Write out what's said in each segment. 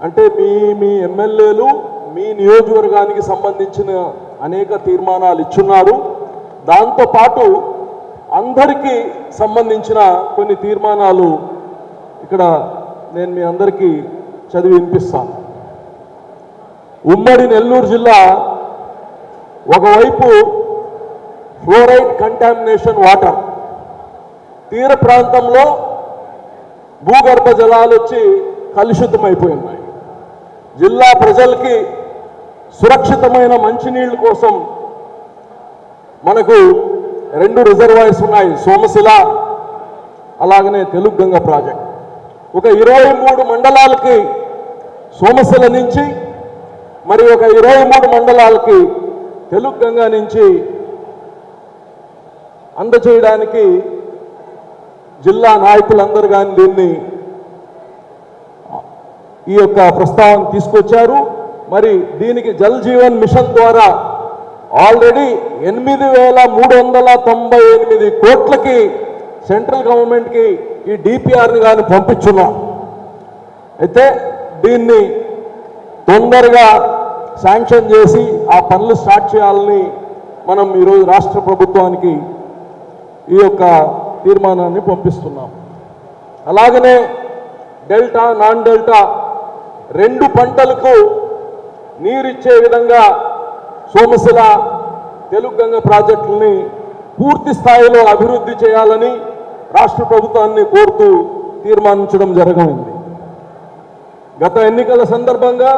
అంటే మీ మీ ఎమ్మెల్యేలు మీ నియోజకవర్గానికి సంబంధించిన అనేక తీర్మానాలు ఇచ్చున్నారు. దాంతోపాటు అందరికీ సంబంధించిన కొన్ని తీర్మానాలు ఇక్కడ నేను మీ అందరికీ చదివి వినిపిస్తాను. ఉమ్మడి నెల్లూరు జిల్లా ఒకవైపు ఫ్లోరైడ్ కంటామినేషన్ వాటర్ తీర ప్రాంతంలో భూగర్భ జలాలు వచ్చి కలుషితమైపోయి ఉన్నాయి జిల్లా ప్రజలకి సురక్షితమైన మంచినీళ్ళ కోసం మనకు రెండు రిజర్వాయర్స్ ఉన్నాయి. సోమశిల అలాగనే తెలుగు గంగ ప్రాజెక్ట్. ఒక ఇరవై మూడు మండలాలకి సోమశిల నుంచి మరి ఒక ఇరవై మూడు మండలాలకి తెలుగు గంగ నుంచి అందజేయడానికి జిల్లా నాయకులందరూ కానీ దీన్ని ఈ యొక్క ప్రస్తావన తీసుకొచ్చారు. మరి దీనికి జల్ జీవన్ మిషన్ ద్వారా ఆల్రెడీ ఎనిమిది వేల మూడు వందల తొంభై ఎనిమిది కోట్లకి సెంట్రల్ గవర్నమెంట్కి ఈ డిపిఆర్ని కానీ పంపించున్నాం. అయితే దీన్ని తొందరగా శాంక్షన్ చేసి ఆ పనులు స్టార్ట్ చేయాలని మనం ఈరోజు రాష్ట్ర ప్రభుత్వానికి ఈ యొక్క తీర్మానాన్ని పంపిస్తున్నాం. అలాగనే డెల్టా నాన్ డెల్టా రెండు పంటలకు నీరిచ్చే విధంగా సోమశిల తెలుగు గంగ ప్రాజెక్టుల్ని పూర్తి స్థాయిలో అభివృద్ధి చేయాలని రాష్ట్ర ప్రభుత్వాన్ని కోరుతూ తీర్మానించడం జరగనుంది. గత ఎన్నికల సందర్భంగా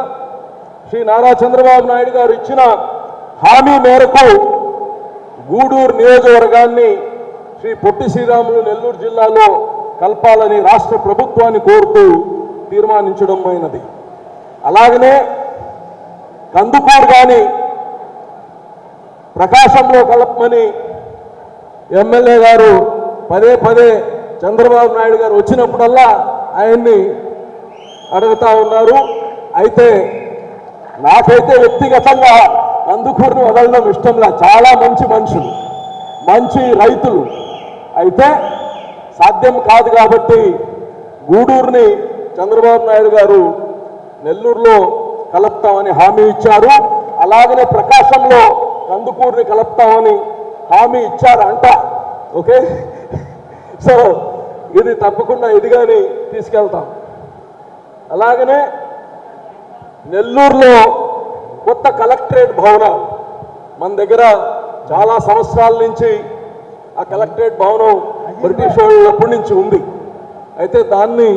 శ్రీ నారా చంద్రబాబు నాయుడు గారు ఇచ్చిన హామీ మేరకు గూడూరు నియోజకవర్గాన్ని శ్రీ పొట్టి శ్రీరాములు నెల్లూరు జిల్లాలో కలపాలని రాష్ట్ర ప్రభుత్వాన్ని కోరుతూ తీర్మానించడం అయినది. అలాగనే కందుకూరు కానీ ప్రకాశంలో కలపమని ఎమ్మెల్యే గారు పదే పదే చంద్రబాబు నాయుడు గారు వచ్చినప్పుడల్లా ఆయన్ని అడుగుతా ఉన్నారు. అయితే నాకైతే వ్యక్తిగతంగా కందుకూరుని వదలడం ఇష్టంలా చాలా మంచి మనుషులు మంచి రైతులు. అయితే సాధ్యం కాదు కాబట్టి గూడూరుని చంద్రబాబు నాయుడు గారు నెల్లూరులో కలుపుతామని హామీ ఇచ్చారు. అలాగనే ప్రకాశంలో కందుకూరుని కలుపుతామని హామీ ఇచ్చారు అంట. ఓకే? సో ఇది తప్పకుండా ఇదిగాని తీసుకెళ్తాం. అలాగనే నెల్లూరులో కొత్త కలెక్టరేట్ భవనం మన దగ్గర చాలా సంవత్సరాల నుంచి ఆ కలెక్టరేట్ భవనం బ్రిటిష్ వాళ్ళప్పటి నుంచి ఉంది. అయితే దాన్ని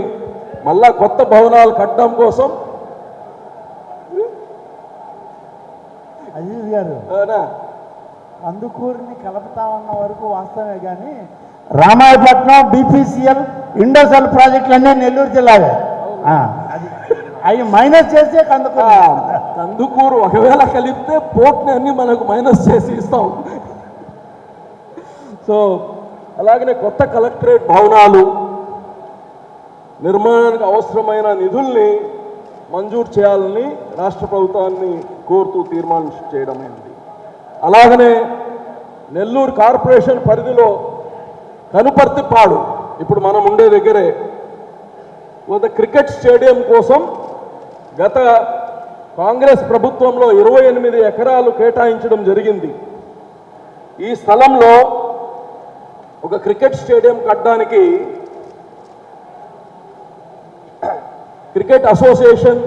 మళ్ళా కొత్త భవనాలు కట్టడం కోసం అజీజ్ గారు? అందుకూరిని కలుపుతామన్న వరకు వాస్తవమే కానీ రామాయపట్నం బీపీసీఎల్ ఇండోసల్ ప్రాజెక్టులన్నీ నెల్లూరు జిల్లావే. అది అవి మైనస్ చేసే ఆ, కందుకూరు కందుకూరు ఒకవేళ కలిపితే పోర్ట్ని అన్ని మనకు మైనస్ చేసి ఇస్తాం. సో అలాగనే కొత్త కలెక్టరేట్ భవనాలు నిర్మాణానికి అవసరమైన నిధుల్ని మంజూరు చేయాలని రాష్ట్ర ప్రభుత్వాన్ని కోరుతూ తీర్మానం చేయడమైంది అలాగనే నెల్లూరు కార్పొరేషన్ పరిధిలో కనుపర్తిపాడు ఇప్పుడు మనం ఉండే దగ్గరే ఒక క్రికెట్ స్టేడియం కోసం గత కాంగ్రెస్ ప్రభుత్వంలో ఇరవై ఎనిమిది ఎకరాలు కేటాయించడం జరిగింది. ఈ స్థలంలో ఒక క్రికెట్ స్టేడియం కట్టడానికి క్రికెట్ అసోసియేషన్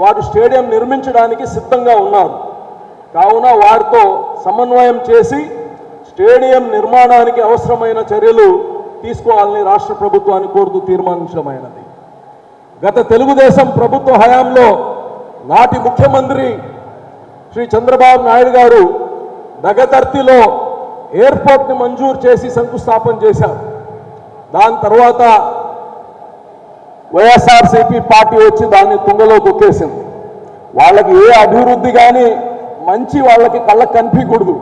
వారు స్టేడియం నిర్మించడానికి సిద్ధంగా ఉన్నారు. కావున వారితో సమన్వయం చేసి స్టేడియం నిర్మాణానికి అవసరమైన చర్యలు తీసుకోవాలని రాష్ట్ర ప్రభుత్వాన్ని కోరుతూ తీర్మానించడమైనది. గత తెలుగుదేశం ప్రభుత్వ హయాంలో నాటి ముఖ్యమంత్రి శ్రీ చంద్రబాబు నాయుడు గారు దగదర్తిలో ఎయిర్పోర్ట్ని మంజూరు చేసి శంకుస్థాపన చేశారు. దాని తర్వాత వైఎస్ఆర్సీపీ పార్టీ వచ్చి దాన్ని తుంగలో తొక్కేసింది. వాళ్ళకి ఏ అభివృద్ధి కానీ మంచి వాళ్ళకి కళ్ళకు కనిపించకూడదు.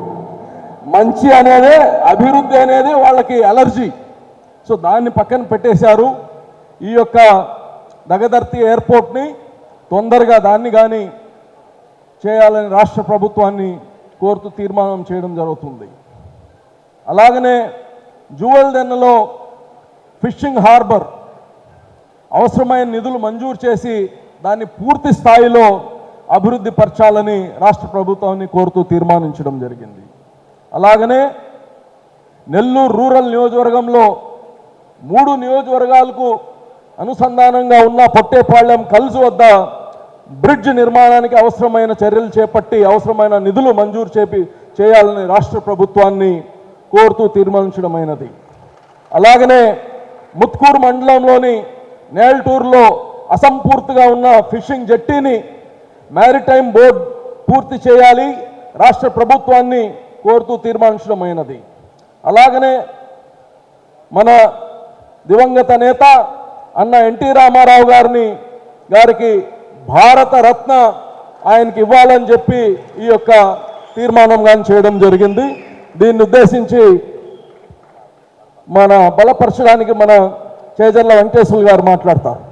మంచి అనేదే అభివృద్ధి అనేది వాళ్ళకి అలర్జీ సో దాన్ని పక్కన పెట్టేశారు. ఈ యొక్క దగదర్తి ఎయిర్పోర్ట్ని తొందరగా దాన్ని కానీ చేయాలని రాష్ట్ర ప్రభుత్వాన్ని కోరుతూ తీర్మానం చేయడం జరుగుతుంది. అలాగనే జువల్దెన్నలో ఫిషింగ్ హార్బర్ అవసరమైన నిధులు మంజూరు చేసి దాన్ని పూర్తి స్థాయిలో అభివృద్ధి పరచాలని రాష్ట్ర ప్రభుత్వాన్ని కోరుతూ తీర్మానించడం జరిగింది. అలాగనే నెల్లూరు రూరల్ నియోజకవర్గంలో మూడు నియోజకవర్గాలకు అనుసంధానంగా ఉన్న పొట్టేపాళ్యం కలిసి వద్ద బ్రిడ్జ్ నిర్మాణానికి అవసరమైన చర్యలు చేపట్టి అవసరమైన నిధులు మంజూరు చేపి చేయాలని రాష్ట్ర ప్రభుత్వాన్ని కోరుతూ తీర్మానించడమైనది. అలాగనే ముత్కూరు మండలంలోని నేల్టూరులో అసంపూర్తిగా ఉన్న ఫిషింగ్ జట్టీని మ్యారిటైమ్ బోర్డ్ పూర్తి చేయాలి రాష్ట్ర ప్రభుత్వాన్ని కోరుతూ తీర్మానించడమైనది. అలాగనే మన దివంగత నేత అన్న ఎన్టీ రామారావు గారిని గారికి భారత రత్న ఆయనకి ఇవ్వాలని చెప్పి ఈ యొక్క తీర్మానం కానీ చేయడం జరిగింది. దీన్ని ఉద్దేశించి మన బలపరచడానికి మన చేజర్ల వెంకటేశ్వర గారు మాట్లాడతారు.